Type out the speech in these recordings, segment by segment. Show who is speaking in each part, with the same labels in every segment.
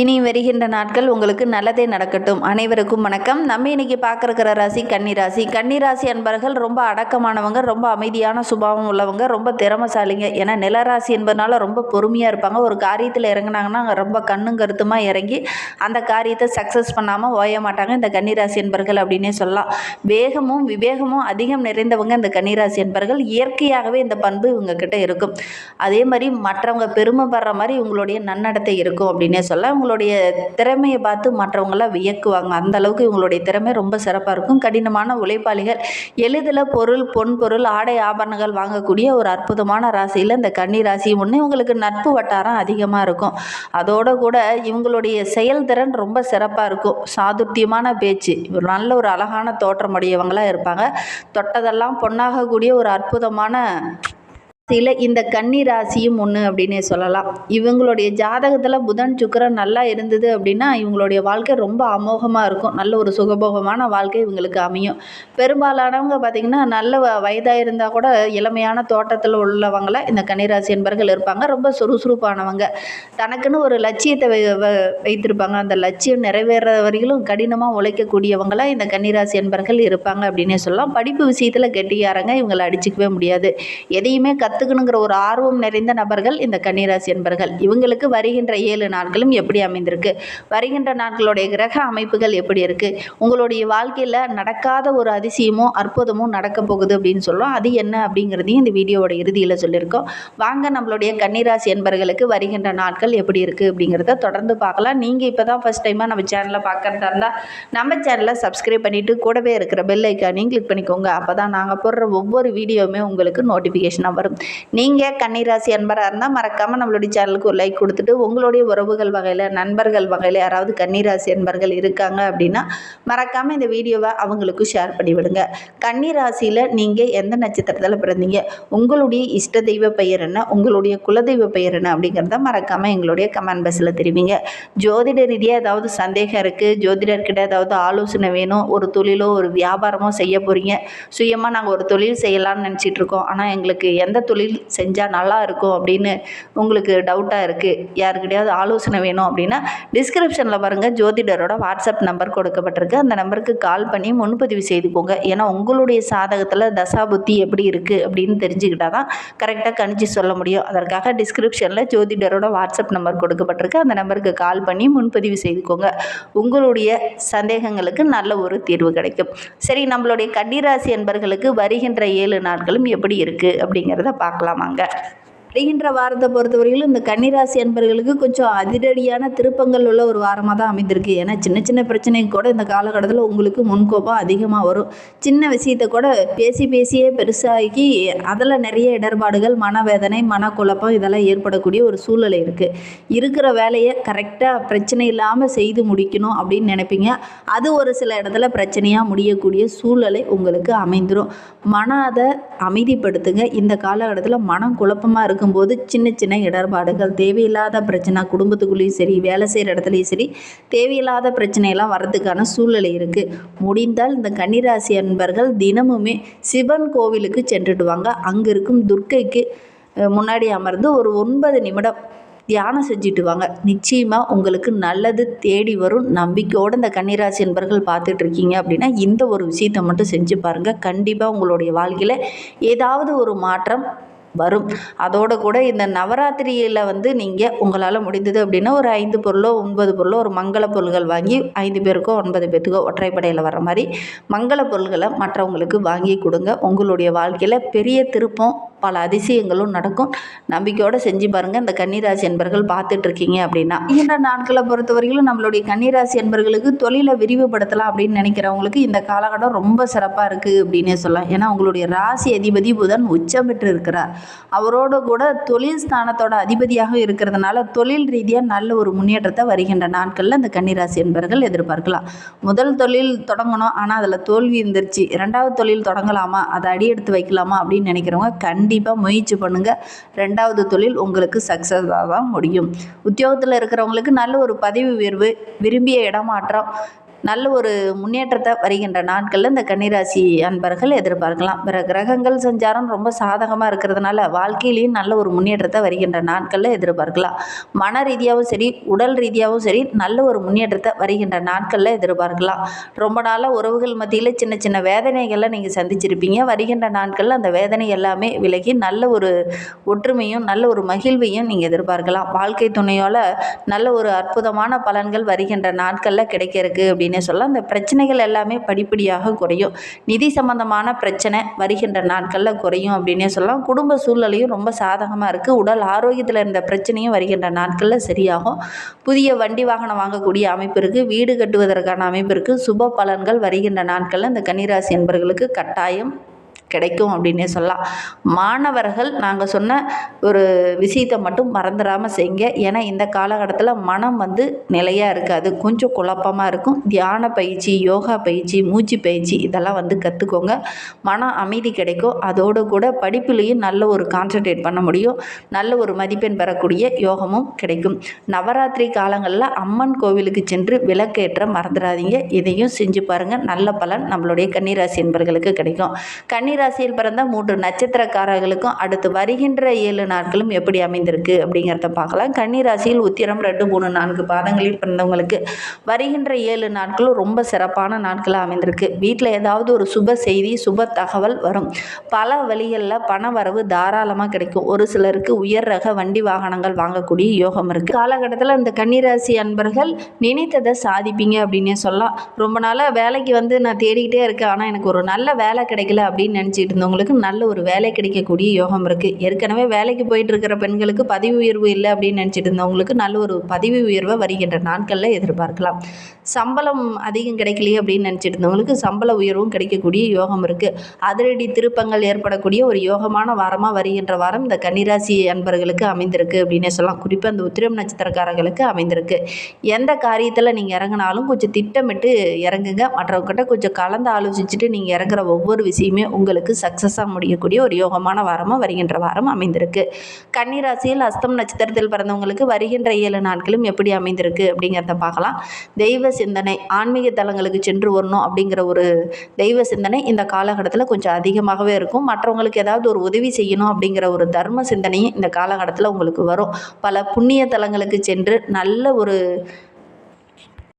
Speaker 1: இனி வருகின்ற நாட்கள் உங்களுக்கு நல்லதே நடக்கட்டும். அனைவருக்கும் வணக்கம். நம்ம இன்னைக்கு பார்க்குற ராசி கன்னி ராசி அன்பர்கள் ரொம்ப அடக்கமானவங்க ரொம்ப அமைதியான சுபாவம் உள்ளவங்க ரொம்ப திறமசாலிங்க. ஏன்னா நிலராசி என்பதனால ரொம்ப பொறுமையாக இருப்பாங்க. ஒரு காரியத்தில் இறங்குனாங்கன்னா ரொம்ப கண்ணும் கருத்துமாக இறங்கி அந்த காரியத்தை சக்ஸஸ் பண்ணாமல் ஓய மாட்டாங்க. இந்த கன்னிராசி என்பர்கள் அப்படின்னே சொல்லலாம். வேகமும் விவேகமும் அதிகம் நிறைந்தவங்க இந்த கன்னிராசி என்பர்கள் இயற்கையாகவே இந்த பண்பு இவங்க கிட்ட இருக்கும். அதே மாதிரி மற்றவங்க பெருமைப்படுற மாதிரி இவங்களுடைய நன்னடத்தை இருக்கும் அப்படின்னே சொல்லலாம். இவங்களுடைய திறமையை பார்த்து மற்றவங்களாம் வியக்குவாங்க. அந்த அளவுக்கு இவங்களுடைய திறமை ரொம்ப சிறப்பாக இருக்கும். கடினமான உழைப்பாளிகள் எளிதில் பொருள் பொன் பொருள் ஆடை ஆபரணங்கள் வாங்கக்கூடிய ஒரு அற்புதமான ராசியில் இந்த கன்னி ராசி ஒன்று இவங்களுக்கு நட்பு வட்டாரம் அதிகமாக இருக்கும். அதோடு கூட இவங்களுடைய செயல்திறன் ரொம்ப சிறப்பாக இருக்கும். சாதுர்த்தியமான பேச்சு ஒரு நல்ல ஒரு அழகான தோற்றமுடையவங்களாக இருப்பாங்க. தொட்டதெல்லாம் பொன்னாகக்கூடிய ஒரு அற்புதமான ராசியில் இந்த கன்னி ராசியும் ஒன்று அப்படின்னே சொல்லலாம். இவங்களுடைய ஜாதகத்தில் புதன் சுக்கரன் நல்லா இருந்தது அப்படின்னா இவங்களுடைய வாழ்க்கை ரொம்ப அமோகமாக இருக்கும். நல்ல ஒரு சுகபோகமான வாழ்க்கை இவங்களுக்கு அமையும். பெரும்பாலானவங்க பார்த்திங்கன்னா நல்ல வ- இருந்தால் கூட இளமையான தோட்டத்தில் உள்ளவங்கள இந்த கன்னிராசி என்பர்கள் இருப்பாங்க. ரொம்ப சுறுசுறுப்பானவங்க. தனக்குன்னு ஒரு லட்சியத்தை வை வ- வைத்திருப்பாங்க. அந்த லட்சியம் நிறைவேற வரையிலும் கடினமாக உழைக்கக்கூடியவங்களாக இந்த கன்னிராசி என்பர்கள் இருப்பாங்க அப்படின்னே சொல்லலாம். படிப்பு விஷயத்தில் கெட்டியாரங்க இவங்களை அடிச்சுக்கவே முடியாது. எதையுமே கற்றுக்கணுங்கிற ஒரு ஆர்வம் நிறைந்த நபர்கள் இந்த கன்னிராசி என்பர்கள் இவங்களுக்கு வருகின்ற ஏழு நாட்களும் எப்படி அமைந்திருக்கு? வருகின்ற நாட்களுடைய கிரக அமைப்புகள் எப்படி இருக்குது உங்களுடைய வாழ்க்கையில் நடக்காத ஒரு அதிசயமோ அற்புதமோ நடக்க போகுது அப்படின்னு சொல்கிறோம் அது என்ன அப்படிங்கிறதையும் இந்த வீடியோவோட இறுதியில் சொல்லியிருக்கோம். வாங்க நம்மளுடைய கன்னிராசி என்பர்களுக்கு வருகின்ற நாட்கள் எப்படி இருக்குது அப்படிங்கிறத தொடர்ந்து பார்க்கலாம். நீங்கள் இப்போ தான் ஃபஸ்ட் டைமாக நம்ம சேனலை பார்க்குறதா இருந்தால் நம்ம சேனலை சப்ஸ்கிரைப் பண்ணிவிட்டு கூடவே இருக்கிற பெல் ஐக்கானையும் கிளிக் பண்ணிக்கோங்க. அப்போ தான் நாங்கள் போடுற ஒவ்வொரு வீடியோவுமே உங்களுக்கு நோட்டிஃபிகேஷனாக வரும். நீங்கள் கன்னிராசி அன்பராக இருந்தால் மறக்காமல் நம்மளுடைய சேனலுக்கு ஒரு லைக் கொடுத்துட்டு உங்களுடைய உறவுகள் வகையில் நண்பர்கள் வகையில் யாராவது கன்னிராசி அன்பர்கள் இருக்காங்க அப்படின்னா மறக்காமல் இந்த வீடியோவை அவங்களுக்கும் ஷேர் பண்ணிவிடுங்க. கன்னிராசியில் நீங்கள் எந்த நட்சத்திரத்தில் பிறந்தீங்க? உங்களுடைய இஷ்ட தெய்வ பெயர் என்ன? உங்களுடைய குலதெய்வ பெயர் என்ன? அப்படிங்கிறத மறக்காமல் எங்களுடைய கமெண்ட் பாக்ஸில் தெரிவிங்க. ஜோதிட ரீதியாக ஏதாவது சந்தேகம் இருக்குது ஜோதிடர்கிட்ட ஏதாவது ஆலோசனை வேணும் ஒரு தொழிலோ ஒரு வியாபாரமோ செய்ய போகிறீங்க சுயமாக நாங்கள் ஒரு தொழில் செய்யலாம்னு நினச்சிட்டு இருக்கோம். ஆனால் எங்களுக்கு எந்த தொழில் செஞ்சால் நல்லா இருக்கும் அப்படின்னு உங்களுக்கு டவுட்டாக இருக்குது யாருக்கிட்டையாவது ஆலோசனை வேணும் அப்படின்னா டிஸ்கிரிப்ஷனில் பாருங்கள் ஜோதிடரோட வாட்ஸ்அப் நம்பர் கொடுக்கப்பட்டிருக்கு. அந்த நம்பருக்கு கால் பண்ணி முன்பதிவு செய்துக்கோங்க. ஏன்னா உங்களுடைய சாதகத்தில் தசாபுத்தி எப்படி இருக்குது அப்படின்னு தெரிஞ்சுக்கிட்டா தான் கரெக்டாக கணிச்சு சொல்ல முடியும். அதற்காக டிஸ்கிரிப்ஷனில் ஜோதிடரோட வாட்ஸ்அப் நம்பர் கொடுக்கப்பட்டிருக்கு. அந்த நம்பருக்கு கால் பண்ணி முன்பதிவு செய்துக்கோங்க. உங்களுடைய சந்தேகங்களுக்கு நல்ல ஒரு தீர்வு கிடைக்கும். சரி நம்மளுடைய கன்னிராசி என்பர்களுக்கு வருகின்ற ஏழு நாட்களும் எப்படி இருக்குது அப்படிங்கிறத பார்க்கலாமாங்க வருகின்ற வாரத்தை பொறுத்தவரையிலும் இந்த கன்னிராசி அன்பர்களுக்கு கொஞ்சம் அதிரடியான திருப்பங்கள் உள்ள ஒரு வாரமாக தான் அமைந்திருக்கு. ஏன்னா சின்ன சின்ன பிரச்சனைக்கு கூட இந்த காலகட்டத்தில் உங்களுக்கு முன்கோபம் அதிகமாக வரும். சின்ன விஷயத்தை கூட பேசி பேசியே பெருசாகி அதில் நிறைய இடர்பாடுகள் மனவேதனை மனக்குழப்பம் இதெல்லாம் ஏற்படக்கூடிய ஒரு சூழ்நிலை இருக்குது இருக்கிற வேலையை கரெக்டாக பிரச்சனை இல்லாமல் செய்து முடிக்கணும் அப்படின்னு நினைப்பீங்க. அது ஒரு சில இடத்துல பிரச்சனையாக முடியக்கூடிய சூழ்நிலை உங்களுக்கு அமைந்துடும் மனதை அமைதிப்படுத்துங்க. இந்த காலகட்டத்தில் மனம் குழப்பமாக இருக்கும்போது சின்ன சின்ன இடர்பாடுகள் தேவையில்லாத பிரச்சனை குடும்பத்துக்குள்ளேயும் சரி வேலை செய்கிற இடத்துலையும் சரி தேவையில்லாத பிரச்சனையெல்லாம் வர்றதுக்கான சூழ்நிலை இருக்குது முடிந்தால் இந்த கன்னிராசி அன்பர்கள் தினமுமே சிவன் கோவிலுக்கு சென்றுடுவாங்க அங்கே இருக்கும் துர்க்கைக்கு முன்னாடி அமர்ந்து ஒரு ஒன்பது நிமிடம் தியானம் செஞ்சுட்டு வாங்க. நிச்சயமாக உங்களுக்கு நல்லது தேடி வரும். நம்பிக்கையோடு இந்த கன்னிராசி என்பர்கள் பார்த்துட்டு இருக்கீங்க அப்படின்னா இந்த ஒரு விஷயத்தை மட்டும் செஞ்சு பாருங்கள் கண்டிப்பாக உங்களுடைய வாழ்க்கையில் ஏதாவது ஒரு மாற்றம் வரும். அதோடு கூட இந்த நவராத்திரியில் வந்து நீங்கள் உங்களால் முடிந்தது அப்படின்னா ஒரு ஐந்து பொருளோ ஒன்பது பொருளோ ஒரு மங்கள பொருள்கள் வாங்கி ஐந்து பேருக்கோ ஒன்பது பேர்த்துக்கோ ஒற்றைப்படையில் வர மாதிரி மங்கள பொருள்களை மற்றவங்களுக்கு வாங்கி கொடுங்க. உங்களுடைய வாழ்க்கையில் பெரிய திருப்பம் பல அதிசயங்களும் நடக்கும். நம்பிக்கையோடு செஞ்சு பாருங்கள் இந்த கன்னிராசி என்பர்கள் பார்த்துட்ருக்கீங்க அப்படின்னா இந்த நாட்களை பொறுத்தவரையிலும் நம்மளுடைய கன்னிராசி என்பர்களுக்கு தொழிலை விரிவுபடுத்தலாம் அப்படின்னு நினைக்கிறவங்களுக்கு இந்த காலகட்டம் ரொம்ப சிறப்பாக இருக்குது அப்படின்னே சொல்லலாம். ஏன்னா உங்களுடைய ராசி அதிபதி புதன் உச்சம் பெற்று இருக்கிறார் அவரோட கூட தொழில் ஸ்தானத்தோட அதிபதியாக இருக்கிறதுனால தொழில் ரீதியாக நல்ல ஒரு முன்னேற்றத்தை வருகின்ற நாட்களில் இந்த கன்னிராசி என்பர்கள் எதிர்பார்க்கலாம். முதல் தொழில் தொடங்கணும். ஆனால் அதில் தோல்வி இருந்துருச்சு ரெண்டாவது தொழில் தொடங்கலாமா? அதை அடி எடுத்து வைக்கலாமா அப்படின்னு நினைக்கிறவங்க கண்டிப்பாக முயற்சி பண்ணுங்கள் ரெண்டாவது தொழில் உங்களுக்கு சக்ஸஸாக தான் முடியும். உத்தியோகத்தில் இருக்கிறவங்களுக்கு நல்ல ஒரு பதவி உயர்வு விரும்பிய இடமாற்றம் நல்ல ஒரு முன்னேற்றத்தை வருகின்ற நாட்களில் இந்த கன்னிராசி அன்பர்கள் எதிர்பார்க்கலாம். பிற கிரகங்கள் சஞ்சாரம் ரொம்ப சாதகமாக இருக்கிறதுனால வாழ்க்கையிலையும் நல்ல ஒரு முன்னேற்றத்தை வருகின்ற நாட்களில் எதிர்பார்க்கலாம். மன ரீதியாகவும் சரி உடல் ரீதியாகவும் சரி நல்ல ஒரு முன்னேற்றத்தை வருகின்ற நாட்களில் எதிர்பார்க்கலாம். ரொம்ப நாளாக உறவுகள் மத்தியில் சின்ன சின்ன வேதனைகளை நீங்கள் சந்திச்சிருப்பீங்க. வருகின்ற நாட்களில் அந்த வேதனை எல்லாமே விலகி நல்ல ஒரு ஒற்றுமையும் நல்ல ஒரு மகிழ்வையும் நீங்கள் எதிர்பார்க்கலாம். வாழ்க்கை துணையால் நல்ல ஒரு அற்புதமான பலன்கள் வருகின்ற நாட்களில் கிடைக்கிறதுக்கு அப்படின்னு அப்படின்னே சொல்லலாம் அந்த பிரச்சனைகள் எல்லாமே படிப்படியாக குறையும். நிதி சம்பந்தமான பிரச்சனை வருகின்ற நாட்களில் குறையும் அப்படின்னே சொல்லலாம். குடும்ப சூழ்நிலையும் ரொம்ப சாதகமாக இருக்குது உடல் ஆரோக்கியத்தில் இருந்த பிரச்சனையும் வருகின்ற நாட்களில் சரியாகும். புதிய வண்டி வாகனம் வாங்கக்கூடிய அமைப்பு இருக்குது வீடு கட்டுவதற்கான அமைப்பு இருக்குது சுப பலன்கள் வருகின்ற நாட்களில் இந்த கன்னிராசி என்பவர்களுக்கு கட்டாயம் கிடைக்கும் அப்படின்னே சொல்லலாம். மாணவர்கள் நாங்கள் சொன்ன ஒரு விஷயத்தை மட்டும் மறந்துடாமல் செய்யுங்க. ஏன்னா இந்த காலகட்டத்தில் மனம் வந்து நிலையாக இருக்காது. கொஞ்சம் குழப்பமாக இருக்கும். தியான பயிற்சி யோகா பயிற்சி மூச்சு பயிற்சி இதெல்லாம் வந்து கற்றுக்கோங்க மன அமைதி கிடைக்கும். அதோடு கூட படிப்புலேயும் நல்ல ஒரு கான்சன்ட்ரேட் பண்ண முடியும். நல்ல ஒரு மதிப்பெண் பெறக்கூடிய யோகமும் கிடைக்கும். நவராத்திரி காலங்களில் அம்மன் கோவிலுக்கு சென்று விளக்கேற்ற மறந்துடாதீங்க இதையும் செஞ்சு பாருங்கள் நல்ல பலன் நம்மளுடைய கன்னிராசி என்பர்களுக்கு கிடைக்கும். ராசியில் பிறந்த மூன்று நட்சத்திரக்காரர்களுக்கும் அடுத்து வருகின்ற ஏழு நாட்களும் எப்படி அமைந்திருக்கு அப்படிங்கிறத பார்க்கலாம். கன்னிராசியில் உத்திரம் ரெண்டு மூணு நான்கு பாதங்களில் பிறந்தவங்களுக்கு வருகின்ற ஏழு நாட்களும் ரொம்ப சிறப்பான நாட்களாக அமைந்திருக்கு. வீட்டில் ஏதாவது ஒரு சுப செய்தி சுப தகவல் வரும். பல வழிகளில் பண வரவு தாராளமாக கிடைக்கும். ஒரு சிலருக்கு உயர் ரக வண்டி வாகனங்கள் வாங்கக்கூடிய யோகம் இருக்குது காலகட்டத்தில் இந்த கன்னிராசி அன்பர்கள் நினைத்ததை சாதிப்பீங்க அப்படின்னே சொல்லலாம். ரொம்ப நாளாக வேலைக்கு வந்து நான் தேடிக்கிட்டே இருக்கேன். ஆனால் எனக்கு ஒரு நல்ல வேலை கிடைக்கல அப்படின்னு நினச்சிட்டு இருந்தவங்களுக்கு நல்ல ஒரு வேலை கிடைக்கக்கூடிய யோகம் இருக்குது ஏற்கனவே வேலைக்கு போயிட்டு இருக்கிற பெண்களுக்கு பதவி உயர்வு இல்லை அப்படின்னு நினச்சிட்டு இருந்தவங்களுக்கு நல்ல ஒரு பதவி உயர்வை வருகின்ற நாட்களில் எதிர்பார்க்கலாம். சம்பளம் அதிகம் கிடைக்கலையே அப்படின்னு நினச்சிட்டு இருந்தவங்களுக்கு சம்பள உயர்வும் கிடைக்கக்கூடிய யோகம் இருக்குது அதிரடி திருப்பங்கள் ஏற்படக்கூடிய ஒரு யோகமான வாரமாக வருகின்ற வாரம் இந்த கன்னிராசி அன்பர்களுக்கு அமைந்திருக்கு அப்படின்னே சொல்லலாம். குறிப்பாக அந்த உத்திரம் நட்சத்திரக்காரர்களுக்கு அமைந்திருக்கு. எந்த காரியத்தில் நீங்கள் இறங்கினாலும் கொஞ்சம் திட்டமிட்டு இறங்குங்க. மற்றவங்ககிட்ட கொஞ்சம் கலந்து ஆலோசிச்சுட்டு நீங்கள் இறங்குற ஒவ்வொரு விஷயமே உங்கள் உங்களுக்கு சக்ஸஸாக முடியக்கூடிய ஒரு யோகமான வாரமாக வருகின்ற வாரம் அமைந்திருக்கு. கன்னிராசியில் அஸ்தம் நட்சத்திரத்தில் பிறந்தவங்களுக்கு வருகின்ற ஏழு நாட்களும் எப்படி அமைந்திருக்கு அப்படிங்கிறத பார்க்கலாம். தெய்வ சிந்தனை ஆன்மீக தலங்களுக்கு சென்று வரணும் அப்படிங்கிற ஒரு தெய்வ சிந்தனை இந்த காலகட்டத்தில் கொஞ்சம் அதிகமாகவே இருக்கும். மற்றவங்களுக்கு ஏதாவது ஒரு உதவி செய்யணும் அப்படிங்கிற ஒரு தர்ம சிந்தனையும் இந்த காலகட்டத்தில் உங்களுக்கு வரும். பல புண்ணிய தலங்களுக்கு சென்று நல்ல ஒரு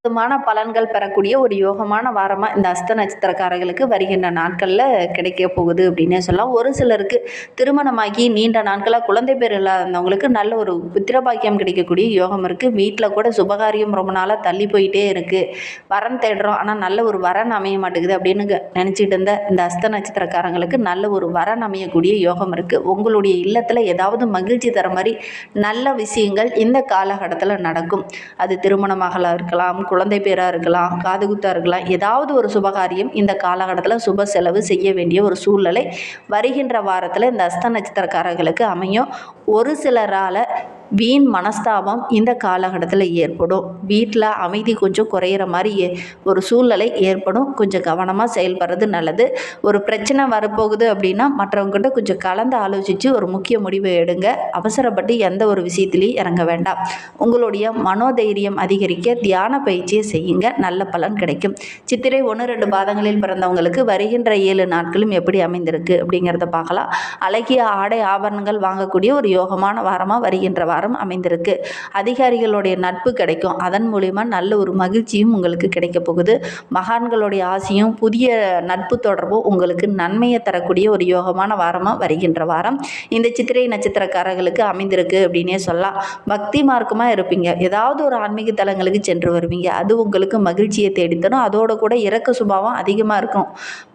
Speaker 1: அற்புதமான பலன்கள் பெறக்கூடிய ஒரு யோகமான வாரமாக இந்த அஸ்த நட்சத்திரக்காரர்களுக்கு வருகின்ற நாட்களில் கிடைக்க போகுது அப்படின்னே சொல்லலாம். ஒரு சிலருக்கு திருமணமாகி நீண்ட நாட்களாக குழந்தை பேர் இல்லாதவங்களுக்கு நல்ல ஒரு புத்திரபாக்கியம் கிடைக்கக்கூடிய யோகம் இருக்குது வீட்டில் கூட சுபகாரியம் ரொம்ப நாளாக தள்ளி போயிட்டே இருக்குது வரன் தேடுறோம். ஆனால் நல்ல ஒரு வரன் அமைய மாட்டேங்குது அப்படின்னு நினச்சிட்டு இருந்த இந்த அஸ்த நட்சத்திரக்காரங்களுக்கு நல்ல ஒரு வரன் அமையக்கூடிய யோகம் இருக்குது உங்களுடைய இல்லத்தில் ஏதாவது மகிழ்ச்சி தர மாதிரி நல்ல விஷயங்கள் இந்த காலகட்டத்தில் நடக்கும். அது திருமணமாகலாம் இருக்கலாம் குழந்தை பேராக இருக்கலாம் காதுகுத்தாக இருக்கலாம் ஏதாவது ஒரு சுபகாரியம் இந்த காலகட்டத்தில் சுப செலவு செய்ய வேண்டிய ஒரு சூழ்நிலை வருகின்ற வாரத்தில் இந்த அஸ்த நட்சத்திரக்காரர்களுக்கு அமையும். ஒரு சிலரால் வீண் மனஸ்தாபம் இந்த காலகட்டத்தில் ஏற்படும். வீட்டில் அமைதி கொஞ்சம் குறையிற மாதிரி ஏ ஒரு சூழ்நிலை ஏற்படும். கொஞ்சம் கவனமாக செயல்படுறது நல்லது. ஒரு பிரச்சனை வரப்போகுது அப்படின்னா மற்றவங்ககிட்ட கொஞ்சம் கலந்து ஆலோசித்து ஒரு முக்கிய முடிவை எடுங்க. அவசரப்பட்டு எந்த ஒரு விஷயத்துலையும் இறங்க வேண்டாம். உங்களுடைய மனோதைரியம் அதிகரிக்க தியான பயிற்சியை செய்யுங்க. நல்ல பலன் கிடைக்கும். சித்திரை ஒன்று ரெண்டு பாதங்களில் பிறந்தவங்களுக்கு வருகின்ற ஏழு நாட்களும் எப்படி அமைந்திருக்கு அப்படிங்கிறத பார்க்கலாம். அழகிய ஆடை ஆபரணங்கள் வாங்கக்கூடிய ஒரு யோகமான வாரமாக வருகின்ற வாரம் அமைந்திருக்கு. அதிகாரிகளுடைய நட்பு கிடைக்கும். அதன் மூலிமா நல்ல ஒரு மகிழ்ச்சியும் உங்களுக்கு கிடைக்க போகுது. மகான்களுடைய ஆசையும் புதிய நட்பு தொடர்பும் உங்களுக்கு நன்மையை தரக்கூடிய ஒரு யோகமான வாரமாக வருகின்ற வாரம். இந்த சித்திரை நட்சத்திரக்காரர்களுக்கு அமைந்திருக்கு அப்படின்னே சொல்லலாம். பக்தி மார்க்கமாக இருப்பீங்க. ஏதாவது ஒரு ஆன்மீக தலங்களுக்கு சென்று வருவீங்க. அது உங்களுக்கு மகிழ்ச்சியை தேடித்தரும். அதோட கூட இறக்க சுபாவம் அதிகமாக இருக்கும்.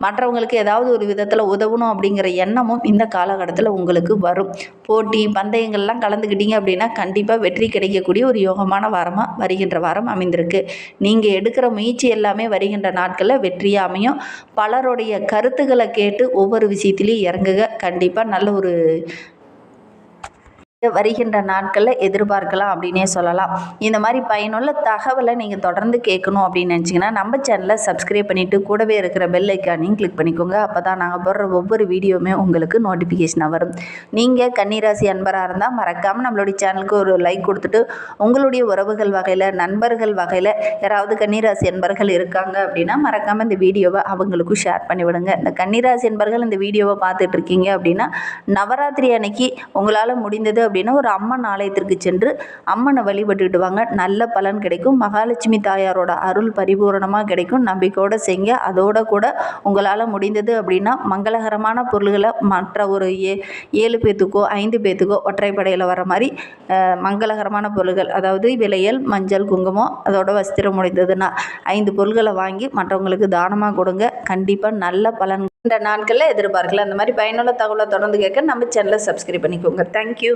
Speaker 1: மற்றவங்களுக்கு ஏதாவது ஒரு விதத்தில் உதவணும் அப்படிங்கிற எண்ணமும் இந்த காலகட்டத்தில் உங்களுக்கு வரும். போட்டி பந்தயங்கள்லாம் கலந்துக்கிட்டீங்க அப்படின்னா கண்டிப்பாக வெற்றி கிடைக்கக்கூடிய ஒரு யோகமான வாரமாக வருகின்ற வாரம் அமைந்திருக்கு. நீங்கள் எடுக்கிற முயற்சி எல்லாமே வருகின்ற நாட்களில் வெற்றியாக அமையும். பலருடைய கருத்துக்களை கேட்டு ஒவ்வொரு விஷயத்துலையும் இறங்குக. கண்டிப்பாக நல்ல ஒரு வருகின்ற நாட்களில் எதிர்பார்க்கலாம் அப்படின்னே சொல்லலாம். இந்த மாதிரி பயனுள்ள தகவலை நீங்கள் தொடர்ந்து கேட்கணும் அப்படின்னு நினச்சிங்கன்னா நம்ம சேனலை சப்ஸ்கிரைப் பண்ணிவிட்டு கூடவே இருக்கிற பெல் ஐக்கானையும் கிளிக் பண்ணிக்கோங்க. அப்போ தான் நாங்கள் போடுற ஒவ்வொரு வீடியோவுமே உங்களுக்கு நோட்டிஃபிகேஷனாக வரும். நீங்கள் கன்னிராசி அன்பராக இருந்தால் மறக்காமல் நம்மளுடைய சேனலுக்கு ஒரு லைக் கொடுத்துட்டு உங்களுடைய உறவுகள் வகையில் நண்பர்கள் வகையில் யாராவது கன்னிராசி அன்பர்கள் இருக்காங்க அப்படின்னா மறக்காமல் இந்த வீடியோவை அவங்களுக்கும் ஷேர் பண்ணிவிடுங்க இந்த கன்னிராசி அன்பர்கள் இந்த வீடியோவை பார்த்துட்ருக்கீங்க அப்படின்னா நவராத்திரி அன்னைக்கு உங்களால் முடிந்தது அப்படின்னா ஒரு அம்மன் ஆலயத்திற்கு சென்று அம்மனை வழிபட்டுக்கிட்டு வாங்க நல்ல பலன் கிடைக்கும். மகாலட்சுமி தாயாரோட அருள் பரிபூரணமாக கிடைக்கும். நம்பிக்கையோடு செய்ங்க அதோட கூட உங்களால் முடிந்தது அப்படின்னா மங்களகரமான பொருள்களை மற்ற ஒரு ஏ ஏழு பேத்துக்கோ ஐந்து பேத்துக்கோ ஒற்றைப்படையில் வர மாதிரி மங்களகரமான பொருள்கள் அதாவது விலையல் மஞ்சள் குங்குமம் அதோட வஸ்திரம் முடிந்ததுன்னா ஐந்து பொருள்களை வாங்கி மற்றவங்களுக்கு தானமாக கொடுங்க. கண்டிப்பாக நல்ல பலன். இந்த நாட்களில் எதிர்பார்க்கலாம் அந்த மாதிரி பயனுள்ள தகவலை தொடர்ந்து கேட்க நம்ம சேனலை சப்ஸ்கிரைப் பண்ணிக்கோங்க. தேங்க்யூ